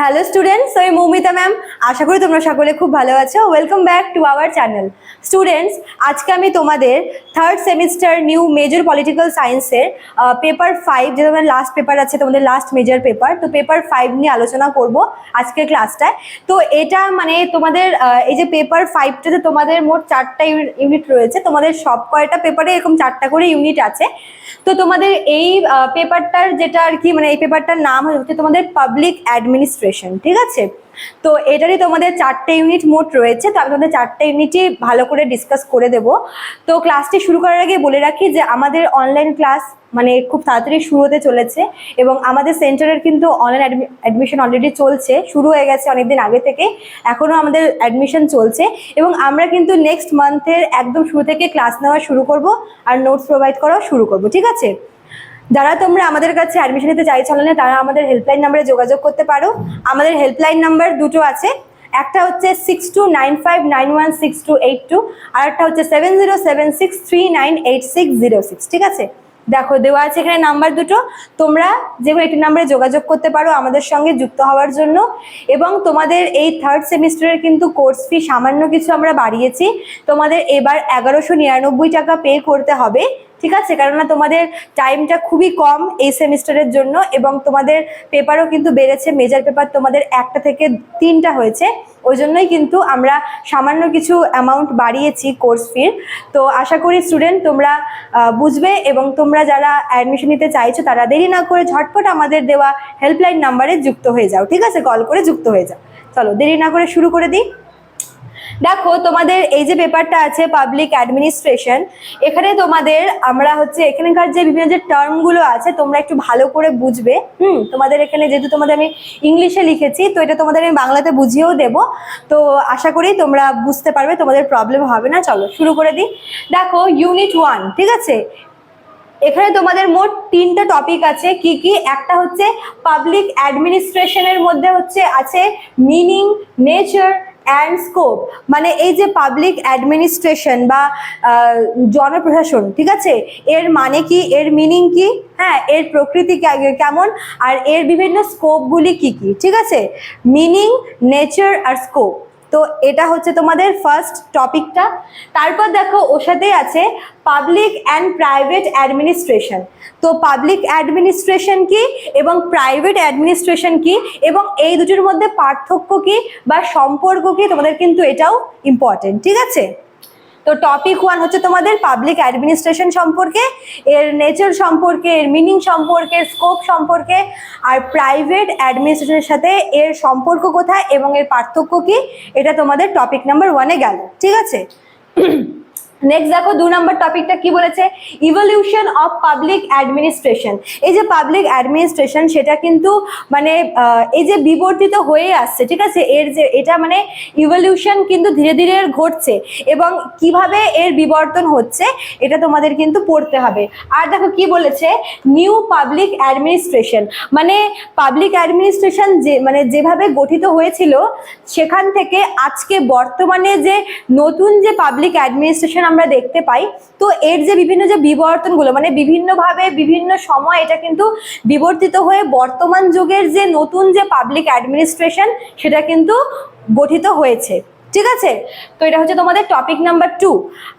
Hello students আমি Moumita ma'am আশা করি তোমরা সকলে খুব ভালো আছো। Welcome back to our channel students আজকে আমি তোমাদের third semester new major political সায়েন্সের পেপার ফাইভ যে তোমাদের লাস্ট পেপার আছে, তোমাদের লাস্ট মেজর পেপার তো পেপার ফাইভ নিয়ে আলোচনা করব আজকের ক্লাসটায় তো এটা মানে তোমাদের এই যে পেপার ফাইভটাতে তোমাদের মোট চারটা ইউনিট রয়েছে, তোমাদের সব কয়টা পেপারে এরকম চারটা করে ইউনিট আছে। তো তোমাদের এই পেপারটার যেটা আর কি মানে এই পেপারটার নাম হচ্ছে তোমাদের পাবলিক অ্যাডমিনিস্ট্রেশন ঠিক আছে? তো এটারই তোমাদের চারটে ইউনিট মোট রয়েছে, তো আমি তোমাদের চারটে ইউনিটই ভালো করে ডিসকাস করে দেব। তো ক্লাসটি শুরু করার আগে বলে রাখি যে আমাদের অনলাইন ক্লাস মানে খুব তাড়াতাড়ি শুরু হতে চলেছে এবং আমাদের সেন্টারের কিন্তু অনলাইন অ্যাডমিশন অলরেডি চলছে, শুরু হয়ে গেছে অনেকদিন আগে থেকে, এখনও আমাদের অ্যাডমিশন চলছে এবং আমরা কিন্তু নেক্সট মান্থের একদম শুরু থেকে ক্লাস নেওয়া শুরু করব আর নোটস প্রোভাইড করাও শুরু করব, ঠিক আছে? যারা তোমরা আমাদের কাছে অ্যাডমিশন নিতে চাইছো না তারা আমাদের হেল্পলাইন নাম্বারে যোগাযোগ করতে পারো। আমাদের হেল্পলাইন নাম্বার দুটো আছে। একটা হচ্ছে six two nine five nine one six two eight two আর একটা হচ্ছে seven zero seven six three nine eight six zero six ঠিক আছে? দেখো, দেওয়া আছে এখানে নাম্বার দুটো। তোমরা যে কোনো একটি নাম্বারে যোগাযোগ করতে পারো আমাদের সঙ্গে যুক্ত হওয়ার জন্য। এবং তোমাদের এই থার্ড সেমিস্টারের কিন্তু কোর্স ফি সামান্য কিছু আমরা বাড়িয়েছি। তোমাদের এবার এগারোশো নিরানব্বই টাকা পে করতে হবে। ঠিক আছে? কেননা তোমাদের টাইমটা খুবই কম এই সেমিস্টারের জন্য এবং তোমাদের পেপারও কিন্তু বেড়েছে। মেজর পেপার তোমাদের একটা থেকে তিনটা হয়েছে। ওই জন্যই কিন্তু আমরা সামান্য কিছু অ্যামাউন্ট বাড়িয়েছি কোর্স ফির তো আশা করি স্টুডেন্ট তোমরা বুঝবে এবং তোমরা যারা অ্যাডমিশন নিতে চাইছো, তারা দেরি না করে ঝটপট আমাদের দেওয়া হেল্পলাইন নাম্বারে যুক্ত হয়ে যাও। ঠিক আছে? কল করে যুক্ত হয়ে যাও। চলো, দেরি না করে শুরু করে দিই। দেখো, তোমাদের এই যে পেপারটা আছে পাবলিক অ্যাডমিনিস্ট্রেশন এখানে তোমাদের আমরা হচ্ছে এখানকার যে বিভিন্ন যে টার্মগুলো আছে, তোমরা একটু ভালো করে বুঝবে। হুম, তোমাদের এখানে যেহেতু তোমাদের আমি ইংলিশে লিখেছি, তো এটা তোমাদের আমি বাংলাতে বুঝিয়েও দেব। তো আশা করি তোমরা বুঝতে পারবে, তোমাদের প্রবলেম হবে না। চলো, শুরু করে দিই। দেখো ইউনিট ওয়ান ঠিক আছে? এখানে তোমাদের মোট তিনটা টপিক আছে, কি কি? একটা হচ্ছে পাবলিক অ্যাডমিনিস্ট্রেশনের মধ্যে হচ্ছে আছে মিনিং নেচার অ্যান্ড স্কোপ মানে এই যে পাবলিক অ্যাডমিনিস্ট্রেশন বা জনপ্রশাসন, ঠিক আছে? এর মানে কি? এর মিনিং কি? হ্যাঁ এর প্রকৃতি কেমন? আর এর বিভিন্ন স্কোপগুলি কি কি? ঠিক আছে? মিনিং নেচার আর স্কোপ তো এটা হচ্ছে তোমাদের ফার্স্ট টপিকটা তারপর দেখো, ওর সাথেই আছে পাবলিক অ্যান্ড প্রাইভেট অ্যাডমিনিস্ট্রেশন তো পাবলিক অ্যাডমিনিস্ট্রেশন কি এবং প্রাইভেট অ্যাডমিনিস্ট্রেশন কি এবং এই দুটোর মধ্যে পার্থক্য কি বা সম্পর্ক কি তোমাদের কিন্তু এটাও ইম্পর্টেন্ট ঠিক আছে? তো টপিক ওয়ান হচ্ছে তোমাদের পাবলিক অ্যাডমিনিস্ট্রেশন সম্পর্কে, এর নেচার সম্পর্কে, এর মিনিং সম্পর্কে স্কোপ সম্পর্কে, আর প্রাইভেট অ্যাডমিনিস্ট্রেশনের সাথে এর সম্পর্ক কোথায় এবং এর পার্থক্য কি, এটা তোমাদের টপিক নাম্বার ওয়ানে গেল, ঠিক আছে? নেক্সট দেখো, দু নম্বর টপিকটা কি বলেছে? ইভলিউশন অফ পাবলিক অ্যাডমিনিস্ট্রেশন এই যে পাবলিক অ্যাডমিনিস্ট্রেশন সেটা কিন্তু মানে এই যে বিবর্তিত হয়ে আসছে, ঠিক আছে? এর যে, এটা মানে ইভলিউশন কিন্তু ধীরে ধীরে ঘটছে এবং কীভাবে এর বিবর্তন হচ্ছে, এটা তোমাদের কিন্তু পড়তে হবে। আর দেখো কি বলেছে? নিউ পাবলিক অ্যাডমিনিস্ট্রেশন মানে পাবলিক অ্যাডমিনিস্ট্রেশন যে মানে যেভাবে গঠিত হয়েছিল, সেখান থেকে আজকে বর্তমানে যে নতুন যে পাবলিক অ্যাডমিনিস্ট্রেশন আমরা দেখতে পাই, তো এর যে বিভিন্ন যে বিবর্তনগুলো মানে বিভিন্নভাবে বিভিন্ন সময় এটা কিন্তু বিবর্তিত হয়ে বর্তমান যুগের যে নতুন যে পাবলিক অ্যাডমিনিস্ট্রেশন সেটা কিন্তু গঠিত হয়েছে। ঠিক আছে? তো এটা হচ্ছে তোমাদের টপিক নাম্বার টু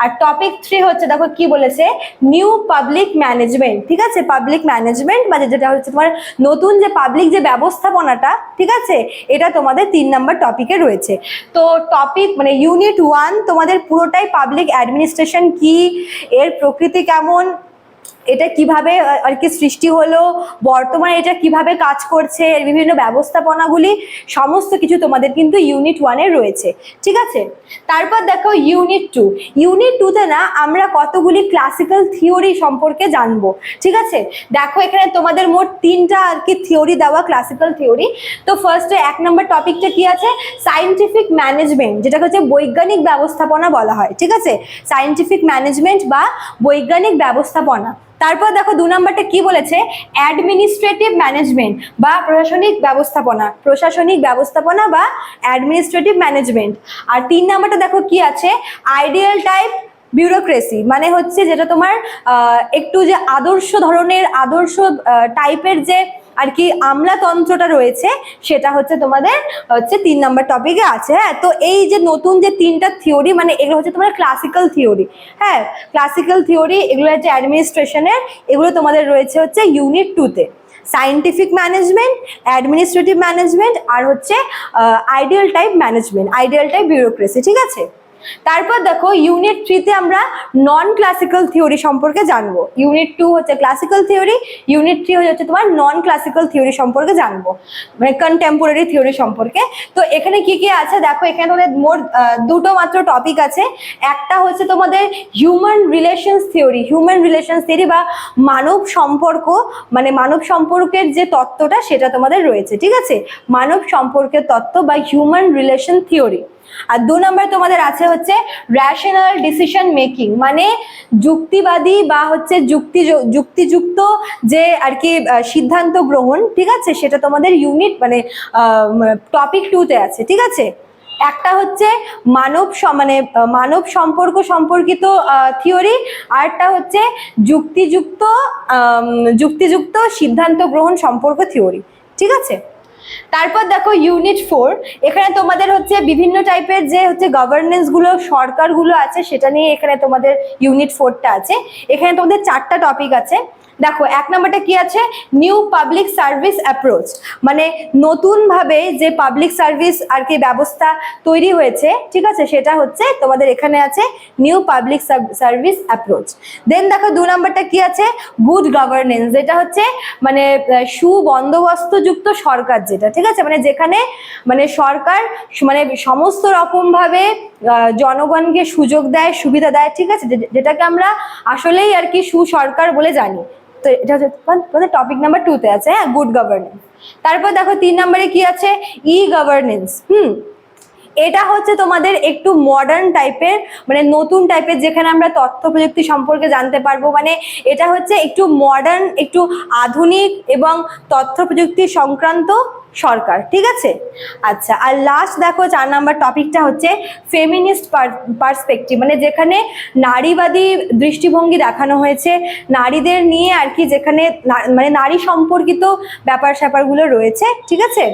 আর টপিক থ্রি হচ্ছে, দেখো কি বলেছে? নিউ পাবলিক ম্যানেজমেন্ট ঠিক আছে? পাবলিক ম্যানেজমেন্ট বা যেটা হচ্ছে তোমার নতুন যে পাবলিক যে ব্যবস্থাপনাটা, ঠিক আছে? এটা তোমাদের তিন নাম্বার টপিকে রয়েছে। তো টপিক মানে ইউনিট ওয়ান তোমাদের পুরোটাই পাবলিক অ্যাডমিনিস্ট্রেশন কি? এর প্রকৃতি কেমন? এটা কীভাবে আর কি সৃষ্টি হলো, বর্তমানে এটা কীভাবে কাজ করছে, এর বিভিন্ন ব্যবস্থাপনাগুলি, সমস্ত কিছু তোমাদের কিন্তু ইউনিট ওয়ানে রয়েছে, ঠিক আছে? তারপর দেখো ইউনিট টু ইউনিট টুতে না আমরা কতগুলি ক্লাসিক্যাল থিওরি সম্পর্কে জানব, ঠিক আছে? দেখো এখানে তোমাদের মোট তিনটা আর কি থিওরি দেওয়া ক্লাসিক্যাল থিওরি তো ফার্স্টে এক নম্বর টপিকটা কি আছে? সায়েন্টিফিক ম্যানেজমেন্ট যেটাকে হচ্ছে বৈজ্ঞানিক ব্যবস্থাপনা বলা হয়, ঠিক আছে? সায়েন্টিফিক ম্যানেজমেন্ট বা বৈজ্ঞানিক ব্যবস্থাপনা। তারপর দেখো দু নাম্বারটা কি বলেছে? অ্যাডমিনিস্ট্রেটিভ ম্যানেজমেন্ট বা প্রশাসনিক ব্যবস্থাপনা প্রশাসনিক ব্যবস্থাপনা বা অ্যাডমিনিস্ট্রেটিভ ম্যানেজমেন্ট আর তিন নাম্বারটা দেখো কি আছে? আইডিয়াল টাইপ বিউরোক্রেসি মানে হচ্ছে যেটা তোমার একটু যে আদর্শ ধরনের, আদর্শ টাইপের যে আর কি আমলাতন্ত্রটা রয়েছে, সেটা হচ্ছে তোমাদের হচ্ছে তিন নম্বর টপিকে আছে হ্যাঁ? তো এই যে নতুন যে তিনটা থিওরি মানে এগুলো হচ্ছে তোমার ক্লাসিক্যাল থিওরি হ্যাঁ? ক্লাসিক্যাল থিওরি এগুলো হচ্ছে অ্যাডমিনিস্ট্রেশনের এগুলো তোমাদের রয়েছে হচ্ছে ইউনিট টুতে সায়েন্টিফিক ম্যানেজমেন্ট অ্যাডমিনিস্ট্রেটিভ ম্যানেজমেন্ট আর হচ্ছে ideal type management ideal type bureaucracy ঠিক আছে? তারপর দেখো ইউনিট থ্রিতে আমরা নন ক্লাসিক্যাল থিওরি সম্পর্কে জানব। ইউনিট টু হচ্ছে ক্লাসিক্যাল থিওরি ইউনিট থ্রি হচ্ছে তোমার নন ক্লাসিক্যাল থিওরি সম্পর্কে জানব। মানে কন্টেম্পোরারি থিওরি সম্পর্কে। তো এখানে কি কি আছে? দেখো, এখানে তোমাদের মোট দুটো মাত্র টপিক আছে। একটা হচ্ছে তোমাদের human relations theory human relations theory বা মানব সম্পর্ক মানে মানব সম্পর্কের যে তত্ত্বটা সেটা তোমাদের রয়েছে, ঠিক আছে? মানব সম্পর্কের তত্ত্ব বা হিউম্যান রিলেশন থিওরি আর দু নম্বর তোমাদের আছে হচ্ছে র্যাশনাল ডিসিশন মেকিং মানে যুক্তিবাদী বা হচ্ছে যুক্তি যুক্তিযুক্ত যে আর কি সিদ্ধান্ত গ্রহণ, ঠিক আছে? সেটা তোমাদের ইউনিট মানে টপিক টুতে আছে, ঠিক আছে? একটা হচ্ছে মানব মানে মানব সম্পর্ক সম্পর্কিত থিওরি আরটা হচ্ছে যুক্তিযুক্ত যুক্তিযুক্ত সিদ্ধান্ত গ্রহণ সম্পর্ক থিওরি ঠিক আছে? তারপর দেখো ইউনিট ফোর এখানে তোমাদের হচ্ছে বিভিন্ন টাইপের যে হচ্ছে গভর্নেন্সগুলো সরকারগুলো আছে, সেটা নিয়ে এখানে তোমাদের ইউনিট ফোরটা আছে। এখানে তোমাদের চারটা টপিক আছে। দেখো, এক নম্বরটা কি আছে? নিউ পাবলিক সার্ভিস অ্যাপ্রোচ মানে নতুনভাবে যে পাবলিক সার্ভিস আর কি ব্যবস্থা তৈরি হয়েছে, ঠিক আছে? সেটা হচ্ছে তোমাদের এখানে আছে new public service approach then দেখো দু নম্বরটা কি আছে? গুড গভর্নেন্স যেটা হচ্ছে মানে সুবন্দোবস্তযুক্ত সরকার যেটা ঠিক আছে? মানে যেখানে মানে সরকার মানে সমস্ত রকম ভাবে জনগণকে সুযোগ দেয়, সুবিধা দেয়, ঠিক আছে? যেটাকে আমরা আসলেই আর কি সুসরকার বলে জানি। তো এটা হচ্ছে টপিক নাম্বার টুতে আছে হ্যাঁ? গুড গভর্নেন্স তারপর দেখো, তিন নম্বরে কি আছে? ই গভর্নেন্স হুম? এটা হচ্ছে তোমাদের একটু মডার্ন টাইপের মানে নতুন টাইপের যেখানে আমরা তথ্য প্রযুক্তি সম্পর্কে জানতে পারব। মানে এটা হচ্ছে একটু মডার্ন একটু আধুনিক এবং তথ্য প্রযুক্তি সংক্রান্ত সরকার, ঠিক আছে? আচ্ছা আর লাস্ট দেখো চার নাম্বার টপিকটা হচ্ছে ফেমিনিস্ট পার্সপেক্টিভ মানে যেখানে নারীবাদী দৃষ্টিভঙ্গি দেখানো হয়েছে, নারীদের নিয়ে আর কি যেখানে মানে নারী সম্পর্কিত ব্যাপার স্যাপারগুলো রয়েছে, ঠিক আছে?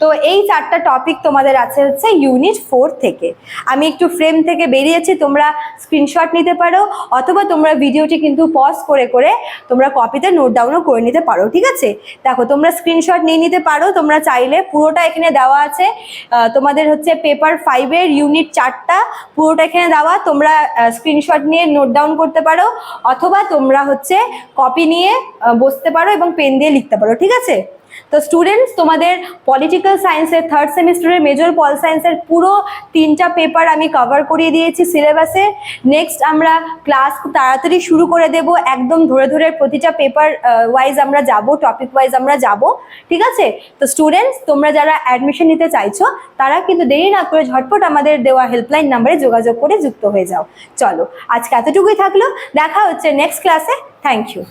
তো এই চারটা টপিক তোমাদের আছে হচ্ছে ইউনিট ফোর থেকে। আমি একটু ফ্রেম থেকে বেরিয়েছি, তোমরা স্ক্রিনশট নিতে পারো, অথবা তোমরা ভিডিওটি কিন্তু পজ করে করে তোমরা কপিতে নোট ডাউনও করে নিতে পারো, ঠিক আছে? দেখো, তোমরা স্ক্রিনশট নিয়ে নিতে পারো, তোমরা চাইলে পুরোটা এখানে দেওয়া আছে। তোমাদের হচ্ছে পেপার ফাইভের ইউনিট চারটা পুরোটা এখানে দেওয়া। তোমরা স্ক্রিনশট নিয়ে নোট ডাউন করতে পারো অথবা তোমরা হচ্ছে কপি নিয়ে বসতে পারো এবং পেন দিয়ে লিখতে পারো, ঠিক আছে? তো স্টুডেন্টস তোমাদের পলিটিক্যাল সায়েন্সের থার্ড সেমিস্টারের মেজর পল সায়েন্সের পুরো তিনটা পেপার আমি কভার করিয়ে দিয়েছি সিলেবাসে নেক্সট আমরা ক্লাস তাড়াতাড়ি শুরু করে দেব, একদম ধরে ধরে প্রতিটা পেপার ওয়াইজ আমরা যাব টপিক ওয়াইজ আমরা যাব, ঠিক আছে? তো স্টুডেন্টস তোমরা যারা অ্যাডমিশন নিতে চাইছো, তারা কিন্তু দেরি না করে ঝটপট আমাদের দেওয়া হেল্পলাইন নাম্বারে যোগাযোগ করে যুক্ত হয়ে যাও। চলো, আজকে এতটুকুই থাকল, দেখা হচ্ছে নেক্সট ক্লাসে থ্যাংক ইউ